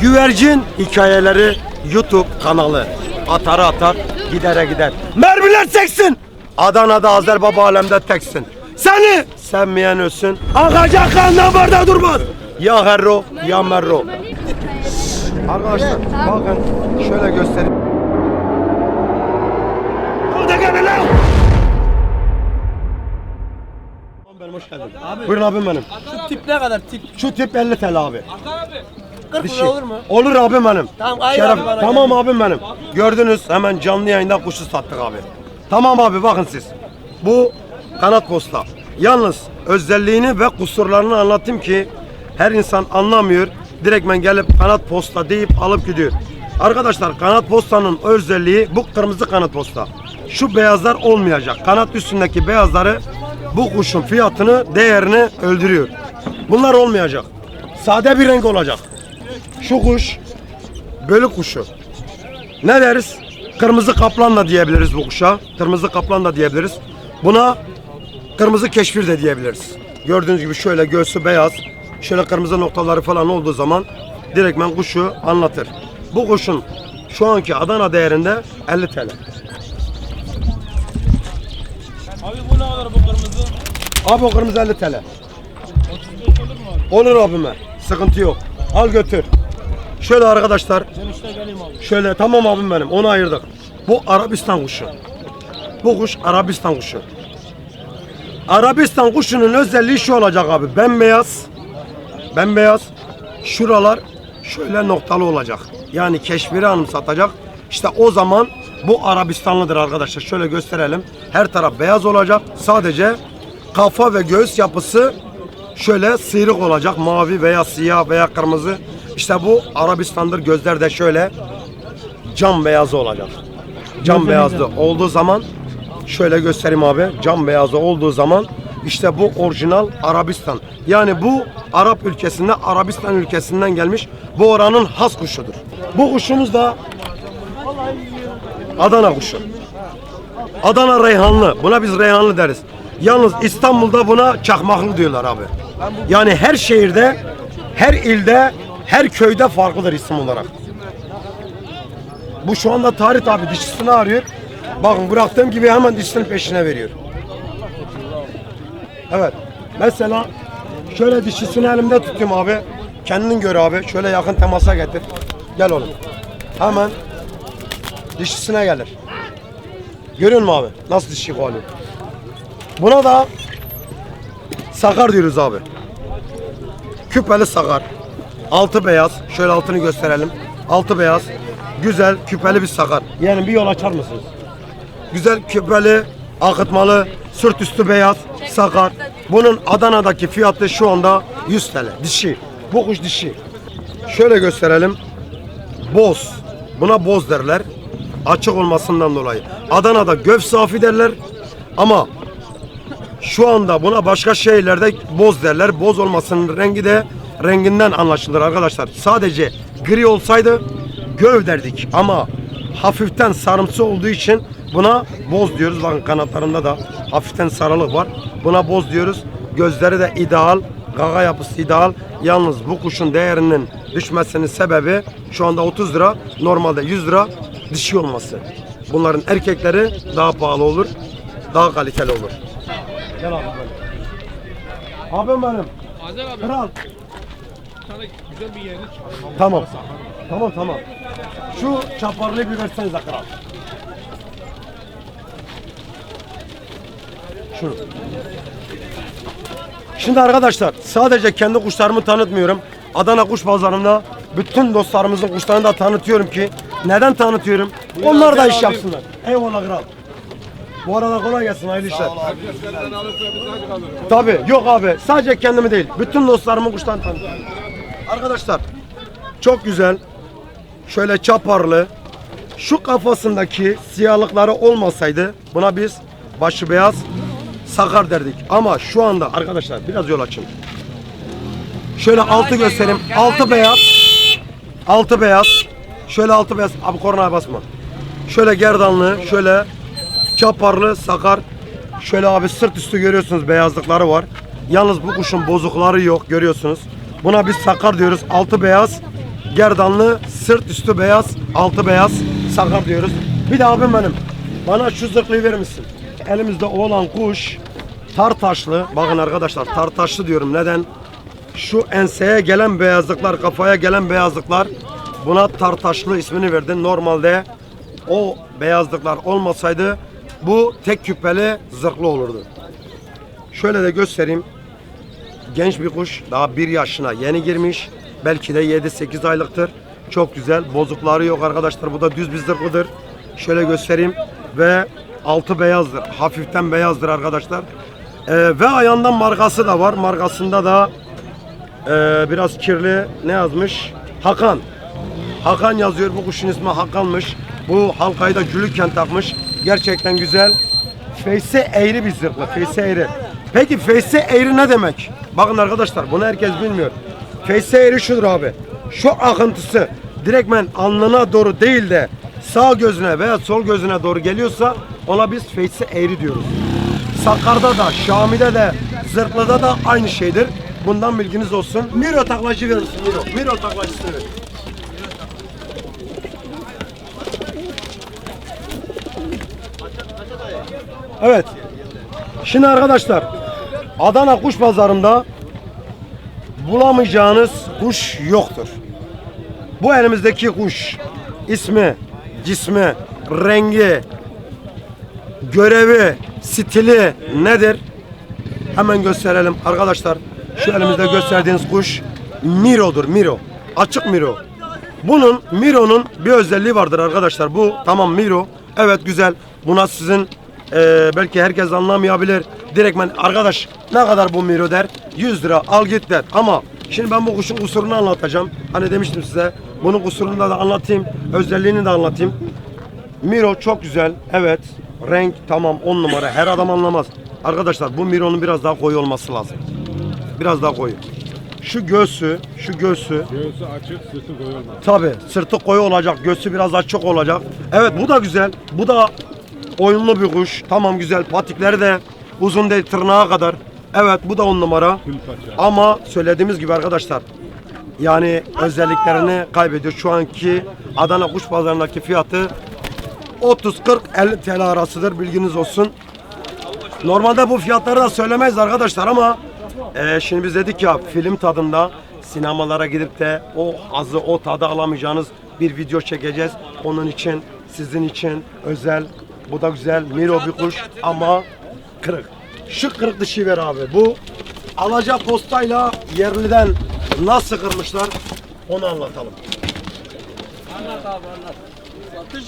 Güvercin hikayeleri YouTube kanalı. Atar atar gidere gider. Mermiler çeksin. Adana'da Azer Baba alemde teksin. Seni sevmeyen ölsün. Akacak kandan barda durmaz. Ya herro ya merro. Arkadaşlar bakın şöyle göstereyim. Hoş geldin. Buyurun abim benim. Şu tip ne kadar tip? Şu tip 50 TL abi. 40 Dişi. lira olur mu? Olur abim benim. Tamam, ayır Şeref- abi bana Tamam abim benim. Gördünüz hemen canlı yayında kuşu sattık abi. Tamam abi bakın siz. Bu kanat posta. Yalnız özelliğini ve kusurlarını anlatayım ki her insan anlamıyor. Direktmen gelip kanat posta deyip alıp gidiyor. Arkadaşlar kanat postanın özelliği bu kırmızı kanat posta. Şu beyazlar olmayacak. Kanat üstündeki beyazları bu kuşun fiyatını, değerini öldürüyor. Bunlar olmayacak. Sade bir renk olacak. Şu kuş bölük kuşu. Ne deriz? Kırmızı kaplan da diyebiliriz bu kuşa. Kırmızı kaplan da diyebiliriz. Buna kırmızı keşfir de diyebiliriz. Gördüğünüz gibi şöyle göğsü beyaz, şöyle kırmızı noktaları falan olduğu zaman direktmen kuşu anlatır. Bu kuşun şu anki Adana değerinde 50 TL. Abi bu ne kadar bu kırmızı? Abi o kırmızı 50 TL. Olur abime. Sıkıntı yok. Al götür. Şöyle arkadaşlar. Şöyle tamam abim benim onu ayırdık. Bu Arabistan kuşu. Bu kuş Arabistan kuşu. Arabistan kuşunun özelliği şu olacak abi. Bembeyaz. Bembeyaz. Şuralar şöyle noktalı olacak. Yani keşfiri anımsatacak. İşte o zaman bu Arabistanlıdır arkadaşlar. Şöyle gösterelim. Her taraf beyaz olacak. Sadece kafa ve göğüs yapısı şöyle sıyrık olacak. Mavi veya siyah veya kırmızı. İşte bu Arabistan'dır. Gözler de şöyle cam beyazı olacak. Cam beyazlı olduğu zaman şöyle göstereyim abi. Cam beyazı olduğu zaman işte bu orijinal Arabistan. Yani bu Arap ülkesinde Arabistan ülkesinden gelmiş. Bu oranın has kuşudur. Bu kuşumuz da Adana kuşu. Adana reyhanlı. Buna biz reyhanlı deriz. Yalnız İstanbul'da buna çakmaklı diyorlar abi. Yani her şehirde, her ilde, her köyde farklıdır isim olarak. Bu şu anda Tarih abi dişisini arıyor. Bakın bıraktığım gibi hemen dişisinin peşine veriyor. Evet. Mesela şöyle dişisini elimde tutayım abi. Kendin gör abi. Şöyle yakın temasa getir. Gel oğlum. Hemen dişisine gelir. Görüyor musun abi? Nasıl dişi kovalıyor? Buna da sakar diyoruz abi. Küpeli sakar. Altı beyaz. Şöyle altını gösterelim. Altı beyaz. Güzel küpeli bir sakar. Yani bir yol açar mısınız? Güzel küpeli, akıtmalı, sırt üstü beyaz, sakar. Bunun Adana'daki fiyatı şu anda 100 TL. Dişi. Bu kuş dişi. Şöyle gösterelim. Boz. Buna boz derler. Açık olmasından dolayı. Adana'da göf safi derler. Ama şu anda buna başka şeylerde boz derler. Boz olmasının rengi de renginden anlaşılır arkadaşlar. Sadece gri olsaydı göv derdik ama hafiften sarımsı olduğu için buna boz diyoruz. Bakın kanatlarında da hafiften sarılık var. Buna boz diyoruz. Gözleri de ideal. Gaga yapısı ideal. Yalnız bu kuşun değerinin düşmesinin sebebi şu anda 30 lira. Normalde 100 lira dişi olması. Bunların erkekleri daha pahalı olur. Daha kaliteli olur. Gel abi benim. Abim benim. Azer abi Kral. sana güzel bir yerini çıkar. Tamam. Tamam tamam. Şu çaparlıyı bir versenize kral. Şunu. Şimdi arkadaşlar sadece kendi kuşlarımı tanıtmıyorum. Adana Kuş Pazarı'nda bütün dostlarımızın kuşlarını da tanıtıyorum ki neden tanıtıyorum? Onlar da iş yapsınlar. Eyvallah kral. Bu arada kolay gelsin hayırlı işler. Tabii yok abi sadece kendimi değil bütün dostlarımın kuşlarını tanıtıyorum. Arkadaşlar çok güzel. Şöyle çaparlı. Şu kafasındaki siyahlıkları olmasaydı buna biz başı beyaz sakar derdik. Ama şu anda arkadaşlar biraz yol açın. Şöyle altı göstereyim. Altı beyaz. Altı beyaz. Şöyle altı beyaz. Abi kornaya basma. Şöyle gerdanlı, şöyle çaparlı, sakar. Şöyle abi sırt üstü görüyorsunuz beyazlıkları var. Yalnız bu kuşun bozukları yok görüyorsunuz. Buna biz sakar diyoruz. Altı beyaz, gerdanlı, sırt üstü beyaz, altı beyaz sakar diyoruz. Bir de abim benim. Bana şu zırhlıyı verir misin? Elimizde olan kuş tar taşlı. Bakın arkadaşlar tar taşlı diyorum. Neden? Şu enseye gelen beyazlıklar, kafaya gelen beyazlıklar buna tartaşlı ismini verdi. Normalde o beyazlıklar olmasaydı bu tek küpeli zırhlı olurdu. Şöyle de göstereyim. Genç bir kuş. Daha bir yaşına yeni girmiş. Belki de 7-8 aylıktır. Çok güzel. Bozukları yok arkadaşlar. Bu da düz bir zırhlıdır. Şöyle göstereyim. Ve altı beyazdır. Hafiften beyazdır arkadaşlar. Ee, ve ayağından markası da var. Markasında da ee, biraz kirli ne yazmış? Hakan. Hakan yazıyor. Bu kuşun ismi Hakan'mış. Bu halkayı da gülükken takmış. Gerçekten güzel. Feyse eğri bir zırhlı. Feyse eğri. Peki feyse eğri ne demek? Bakın arkadaşlar bunu herkes bilmiyor. Feyse eğri şudur abi. Şu akıntısı direktmen alnına doğru değil de sağ gözüne veya sol gözüne doğru geliyorsa ona biz feyse eğri diyoruz. Sakar'da da, Şami'de de, Zırhlı'da da aynı şeydir. Bundan bilginiz olsun. Miro taklacı verirsin Miro. Miro taklacısını ver. Evet. Şimdi arkadaşlar Adana kuş pazarında bulamayacağınız kuş yoktur. Bu elimizdeki kuş ismi, cismi, rengi, görevi, stili nedir? Hemen gösterelim arkadaşlar. Şu elimizde gösterdiğiniz kuş Miro'dur. Miro. Açık Miro. Bunun Miro'nun bir özelliği vardır arkadaşlar. Bu tamam Miro. Evet güzel. Buna sizin eee, belki herkes anlamayabilir. Direktmen arkadaş ne kadar bu Miro der. 100 lira al git der. Ama şimdi ben bu kuşun kusurunu anlatacağım. Hani demiştim size. Bunun kusurunu da anlatayım. Özelliğini de anlatayım. Miro çok güzel. Evet. Renk tamam 10 numara. Her adam anlamaz. Arkadaşlar bu Miro'nun biraz daha koyu olması lazım. Biraz daha koyu. Şu göğsü, şu göğsü. Göğsü açık, sırtı koyulmaz. Tabi sırtı koyu olacak, göğsü biraz açık olacak. Evet bu da güzel. Bu da oyunlu bir kuş. Tamam güzel. Patikleri de uzun değil tırnağa kadar. Evet bu da on numara. Ama söylediğimiz gibi arkadaşlar yani özelliklerini kaybediyor. Şu anki Adana kuş pazarındaki fiyatı 30 40 50 TL arasıdır bilginiz olsun. Normalde bu fiyatları da söylemeyiz arkadaşlar ama e, şimdi biz dedik ya film tadında sinemalara gidip de o hazı o tadı alamayacağınız bir video çekeceğiz. Onun için sizin için özel bu da güzel Miro bir kuş ama kırık. Şu kırık dışı ver abi. Bu alaca postayla yerliden nasıl kırmışlar onu anlatalım. Anlat abi anlat. Satış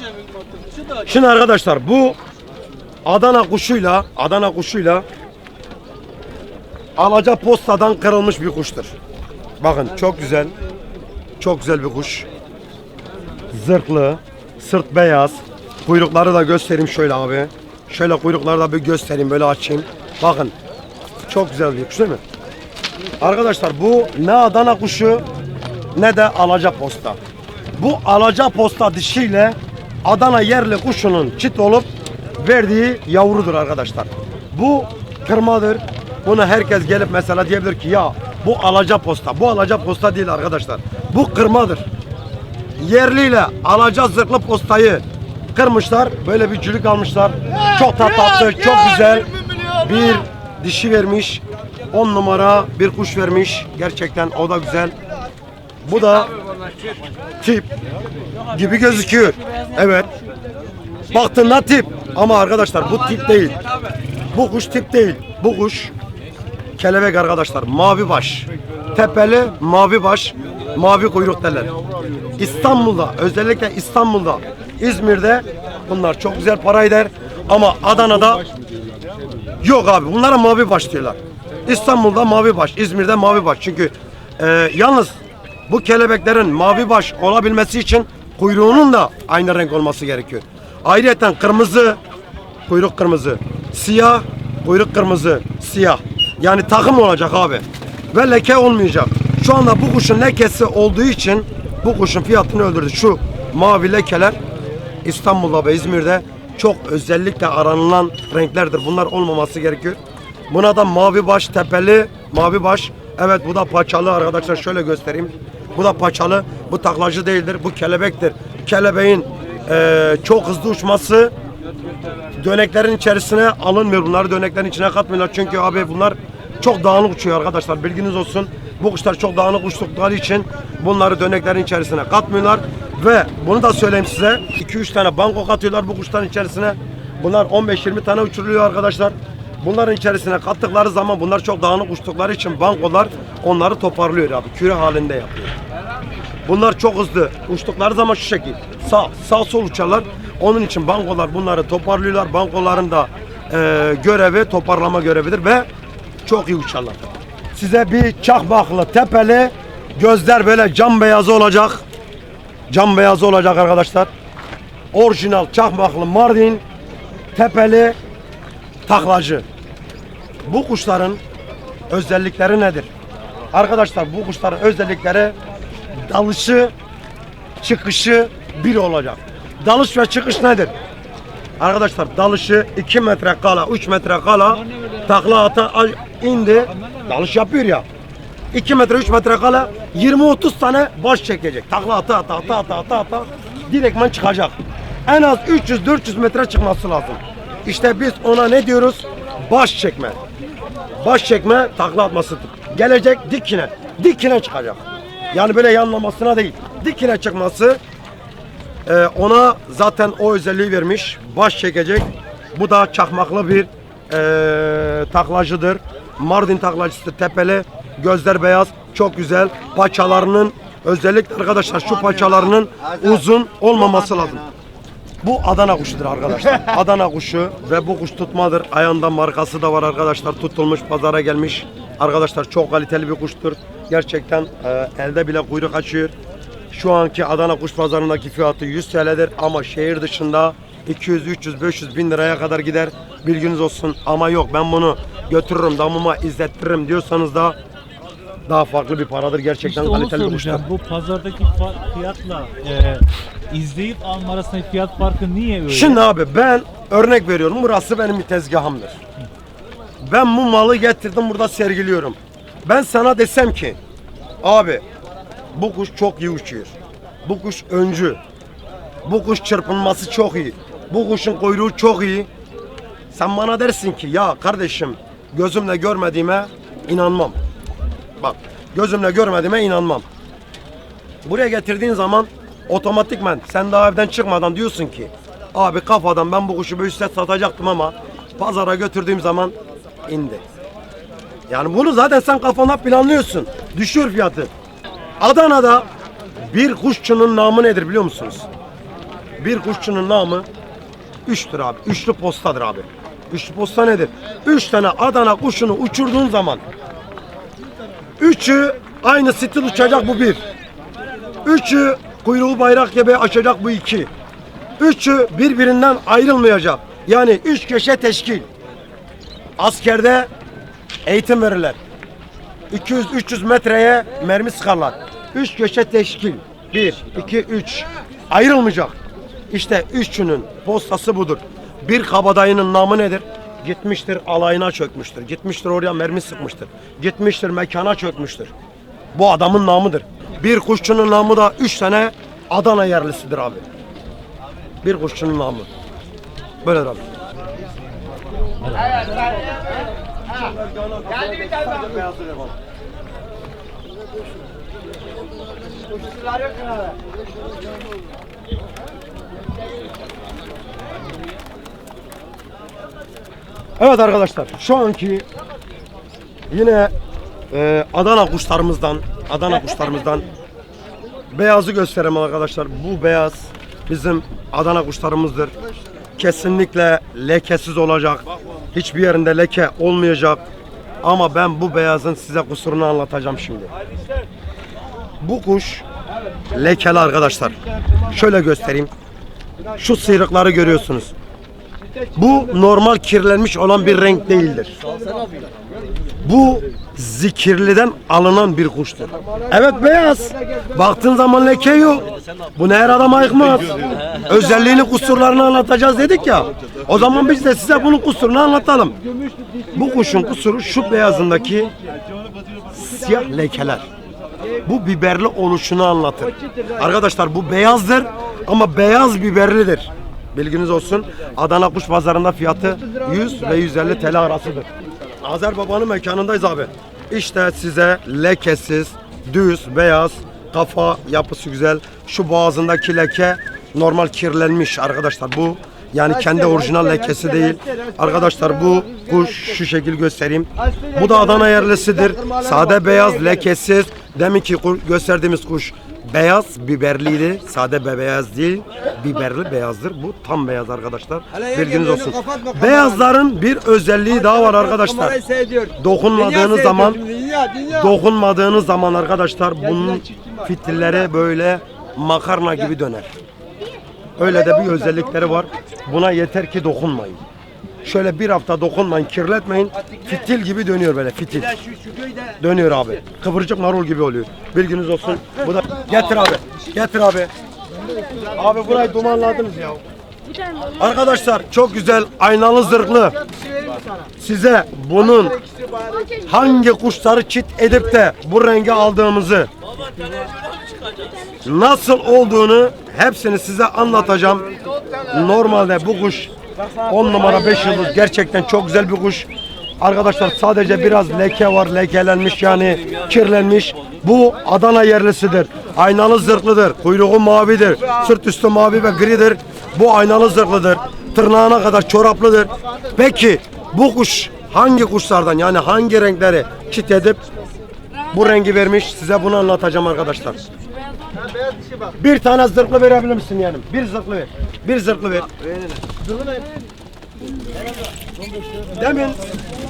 Şimdi arkadaşlar bu Adana kuşuyla Adana kuşuyla alaca postadan kırılmış bir kuştur. Bakın çok güzel. Çok güzel bir kuş. Zırhlı, sırt beyaz. Kuyrukları da göstereyim şöyle abi. Şöyle kuyrukları da bir göstereyim böyle açayım. Bakın. Çok güzel bir kuş değil mi? Arkadaşlar bu ne Adana kuşu ne de alaca posta. Bu alaca posta dişiyle Adana yerli kuşunun çit olup verdiği yavrudur arkadaşlar. Bu kırmadır. Bunu herkes gelip mesela diyebilir ki ya bu alaca posta. Bu alaca posta değil arkadaşlar. Bu kırmadır. Yerliyle alaca zırhlı postayı kırmışlar. Böyle bir cülük almışlar. Çok da tatlı, çok güzel. Bir dişi vermiş. 10 numara bir kuş vermiş. Gerçekten o da güzel. Bu da tip gibi gözüküyor. Evet. Baktığında tip. Ama arkadaşlar bu tip değil. Bu kuş tip değil. Bu kuş kelebek arkadaşlar. Mavi baş. Tepeli mavi baş. Mavi kuyruk derler. İstanbul'da özellikle İstanbul'da İzmir'de bunlar çok güzel para eder. Ama Adana'da Yok abi bunlara mavi baş diyorlar. İstanbul'da mavi baş, İzmir'de mavi baş. Çünkü e, yalnız bu kelebeklerin mavi baş olabilmesi için kuyruğunun da aynı renk olması gerekiyor. Ayrıca kırmızı, kuyruk kırmızı, siyah, kuyruk kırmızı, siyah. Yani takım olacak abi. Ve leke olmayacak. Şu anda bu kuşun lekesi olduğu için bu kuşun fiyatını öldürdü. Şu mavi lekeler İstanbul'da ve İzmir'de çok özellikle aranılan renklerdir. Bunlar olmaması gerekiyor. Buna da mavi baş tepeli, mavi baş. Evet bu da paçalı arkadaşlar şöyle göstereyim. Bu da paçalı. Bu taklacı değildir. Bu kelebektir. Kelebeğin eee, çok hızlı uçması döneklerin içerisine alınmıyor. Bunları döneklerin içine katmıyorlar. Çünkü abi bunlar çok dağınık uçuyor arkadaşlar. Bilginiz olsun. Bu kuşlar çok dağınık uçtukları için bunları döneklerin içerisine katmıyorlar. Ve bunu da söyleyeyim size. 2-3 tane banko katıyorlar bu kuşların içerisine. Bunlar 15-20 tane uçuruluyor arkadaşlar. Bunların içerisine kattıkları zaman bunlar çok dağınık uçtukları için bankolar onları toparlıyor abi. Küre halinde yapıyor. Bunlar çok hızlı. Uçtukları zaman şu şekil. Sağ, sağ sol uçarlar. Onun için bankolar bunları toparlıyorlar. Bankoların da e, görevi toparlama görevidir ve çok iyi uçarlar. Size bir çakmaklı, tepeli, gözler böyle cam beyazı olacak. Cam beyazı olacak arkadaşlar. Orijinal çakmaklı Mardin, tepeli, taklacı. Bu kuşların özellikleri nedir? Arkadaşlar bu kuşların özellikleri dalışı, çıkışı bir olacak. Dalış ve çıkış nedir? Arkadaşlar dalışı 2 metre kala, 3 metre kala takla ata indi. Dalış yapıyor ya. 2 metre 3 metre kala 20-30 tane baş çekecek. Takla ata ata ata ata ata ata direktman çıkacak. En az 300-400 metre çıkması lazım. İşte biz ona ne diyoruz? Baş çekme. Baş çekme takla atmasıdır. Gelecek dikine. Dikine çıkacak. Yani böyle yanlamasına değil. Dikine çıkması e, ona zaten o özelliği vermiş. Baş çekecek. Bu da çakmaklı bir e, taklacıdır. Mardin taklacısı tepeli. Gözler beyaz. Çok güzel. Paçalarının özellikle arkadaşlar şu paçalarının uzun olmaması lazım. Bu Adana kuşudur arkadaşlar. Adana kuşu ve bu kuş tutmadır. Ayağında markası da var arkadaşlar. Tutulmuş pazara gelmiş. Arkadaşlar çok kaliteli bir kuştur. Gerçekten e, elde bile kuyruk açıyor. Şu anki Adana kuş pazarındaki fiyatı 100 TL'dir ama şehir dışında 200, 300, 500 bin liraya kadar gider. Bilginiz olsun ama yok ben bunu götürürüm damıma izlettiririm diyorsanız da daha farklı bir paradır. Gerçekten İşte kaliteli bir kuştur. Bu pazardaki fiyatla e, izleyip alma arasındaki fiyat farkı niye öyle? Şimdi abi ben örnek veriyorum. Burası benim bir tezgahımdır. Ben bu malı getirdim burada sergiliyorum. Ben sana desem ki abi bu kuş çok iyi uçuyor. Bu kuş öncü. Bu kuş çırpınması çok iyi. Bu kuşun kuyruğu çok iyi. Sen bana dersin ki ya kardeşim gözümle görmediğime inanmam. Bak gözümle görmediğime inanmam. Buraya getirdiğin zaman otomatikmen sen daha evden çıkmadan diyorsun ki abi kafadan ben bu kuşu bir üstte satacaktım ama pazara götürdüğüm zaman indi. Yani bunu zaten sen kafanda planlıyorsun. Düşüyor fiyatı. Adana'da bir kuşçunun namı nedir biliyor musunuz? Bir kuşçunun namı üçtür abi. Üçlü postadır abi. Üçlü posta nedir? Üç tane Adana kuşunu uçurduğun zaman üçü aynı stil uçacak bu bir. Üçü kuyruğu bayrak gibi açacak bu iki. Üçü birbirinden ayrılmayacak. Yani üç köşe teşkil. Askerde eğitim verirler. 200-300 metreye mermi sıkarlar. Üç köşe teşkil. Bir, iki, üç. Ayrılmayacak. İşte üçünün postası budur. Bir kabadayının namı nedir? Gitmiştir alayına çökmüştür. Gitmiştir oraya mermi sıkmıştır. Gitmiştir mekana çökmüştür. Bu adamın namıdır. Bir kuşçunun namı da üç tane Adana yerlisidir abi. Bir kuşçunun namı. Böyle abi. Evet arkadaşlar şu anki yine e, Adana kuşlarımızdan Adana kuşlarımızdan beyazı göstereyim arkadaşlar. Bu beyaz bizim Adana kuşlarımızdır. Kesinlikle lekesiz olacak. Hiçbir yerinde leke olmayacak. Ama ben bu beyazın size kusurunu anlatacağım şimdi. Bu kuş lekeli arkadaşlar. Şöyle göstereyim. Şu sıyrıkları görüyorsunuz. Bu normal kirlenmiş olan bir renk değildir. Bu Zikirliden alınan bir kuştur. Evet beyaz. Baktığın zaman leke yok. Bunu her adam ayıkmaz. Özelliğini kusurlarını anlatacağız dedik ya. O zaman biz de size bunun kusurunu anlatalım. Bu kuşun kusuru şu beyazındaki siyah lekeler. Bu biberli oluşunu anlatır. Arkadaşlar bu beyazdır ama beyaz biberlidir. Bilginiz olsun. Adana kuş pazarında fiyatı 100 ve 150 TL arasıdır. Azer babanın mekanındayız abi. İşte size lekesiz, düz, beyaz, kafa yapısı güzel. Şu boğazındaki leke normal kirlenmiş arkadaşlar. Bu yani kendi orijinal lekesi değil. Arkadaşlar bu kuş şu şekil göstereyim. Bu da Adana yerlisidir. Sade beyaz lekesiz. Deminki gösterdiğimiz kuş beyaz biberliydi. Sade be beyaz değil. Biberli beyazdır. Bu tam beyaz arkadaşlar. Bilginiz olsun. Beyazların bir özelliği daha var arkadaşlar. Dokunmadığınız zaman dokunmadığınız zaman arkadaşlar bunun fitilleri böyle makarna gibi döner. Öyle de bir özellikleri var. Buna yeter ki dokunmayın. Şöyle bir hafta dokunmayın, kirletmeyin. Fitil gibi dönüyor böyle fitil. Dönüyor abi. Kıvırcık marul gibi oluyor. Bilginiz olsun. Bu da getir abi. Getir abi. Abi burayı dumanladınız ya. Arkadaşlar çok güzel aynalı zırhlı. Size bunun hangi kuşları çit edip de bu rengi aldığımızı nasıl olduğunu hepsini size anlatacağım. Normalde bu kuş 10 numara 5 yıldız gerçekten çok güzel bir kuş. Arkadaşlar sadece biraz leke var, lekelenmiş yani kirlenmiş. Bu Adana yerlisidir. Aynalı zırhlıdır. Kuyruğu mavidir. Sırt üstü mavi ve gridir. Bu aynalı zırhlıdır. Tırnağına kadar çoraplıdır. Peki bu kuş hangi kuşlardan yani hangi renkleri çit edip bu rengi vermiş size bunu anlatacağım arkadaşlar. Bir tane zırhlı verebilir misin yani? Bir zırhlı ver. Bir zırhlı ver. Demin,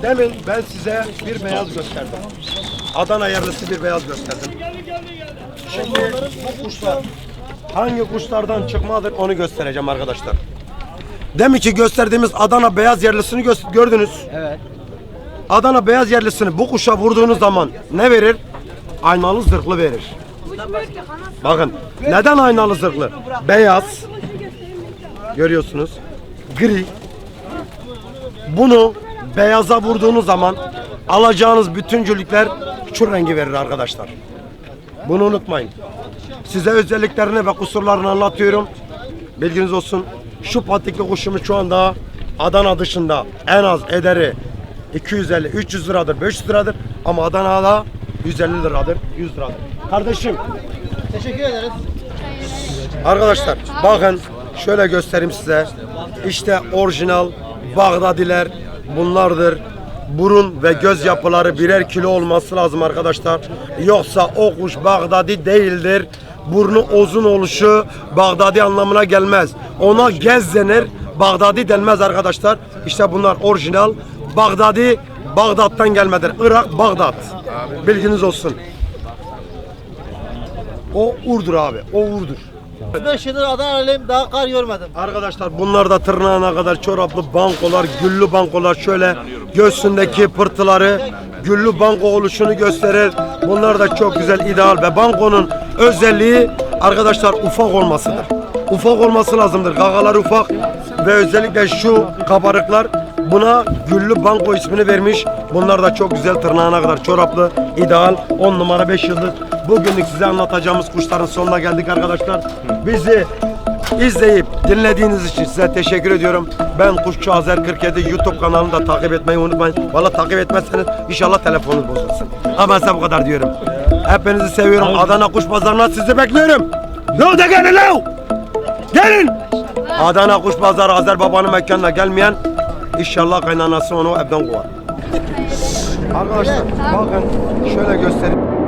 demin ben size bir beyaz gösterdim. Adana yerlisi bir beyaz gösterdim. Şimdi bu kuşlar hangi kuşlardan çıkmadır onu göstereceğim arkadaşlar. Demin ki gösterdiğimiz Adana beyaz yerlisini gö- gördünüz. Evet. Adana beyaz yerlisini bu kuşa vurduğunuz zaman ne verir? Aynalı zırhlı verir. Bakın neden aynalı zırhlı? Beyaz. Görüyorsunuz. Gri. Bunu beyaza vurduğunuz zaman alacağınız bütüncülükler şu rengi verir arkadaşlar. Bunu unutmayın. Size özelliklerini ve kusurlarını anlatıyorum. Bilginiz olsun. Şu patikli kuşumuz şu anda Adana dışında en az ederi 250, 300 liradır, 500 liradır. Ama Adana'da 150 liradır, 100 liradır. Kardeşim Teşekkür ederiz. Arkadaşlar bakın şöyle göstereyim size. İşte orijinal Bağdadiler bunlardır. Burun ve göz yapıları birer kilo olması lazım arkadaşlar. Yoksa o kuş Bağdadi değildir. Burnu uzun oluşu Bağdadi anlamına gelmez. Ona gez denir. Bağdadi denmez arkadaşlar. İşte bunlar orijinal. Bağdadi Bağdat'tan gelmedir. Irak, Bağdat. Bilginiz olsun. O Urdur abi. O Urdur. 5 yıldır Adana'lıyım daha kar görmedim. Arkadaşlar bunlar da tırnağına kadar çoraplı bankolar, güllü bankolar şöyle göğsündeki pırtıları güllü banko oluşunu gösterir. Bunlar da çok güzel ideal ve bankonun özelliği arkadaşlar ufak olmasıdır. Ufak olması lazımdır. Gagalar ufak ve özellikle şu kabarıklar buna güllü banko ismini vermiş. Bunlar da çok güzel tırnağına kadar çoraplı, ideal 10 numara 5 yıldız. Bugünlük size anlatacağımız kuşların sonuna geldik arkadaşlar. Bizi İzleyip dinlediğiniz için size teşekkür ediyorum. Ben Kuşçu Azer 47 YouTube kanalını da takip etmeyi unutmayın. Valla takip etmezseniz inşallah telefonunuz bozulsun. Ama ben size bu kadar diyorum. Hepinizi seviyorum. Adana Kuş Pazarı'na sizi bekliyorum. Yo da gelin lo! Gelin! Adana Kuş Pazarı Azer Baba'nın mekanına gelmeyen inşallah kaynanası onu evden kovar. Arkadaşlar bakın şöyle göstereyim.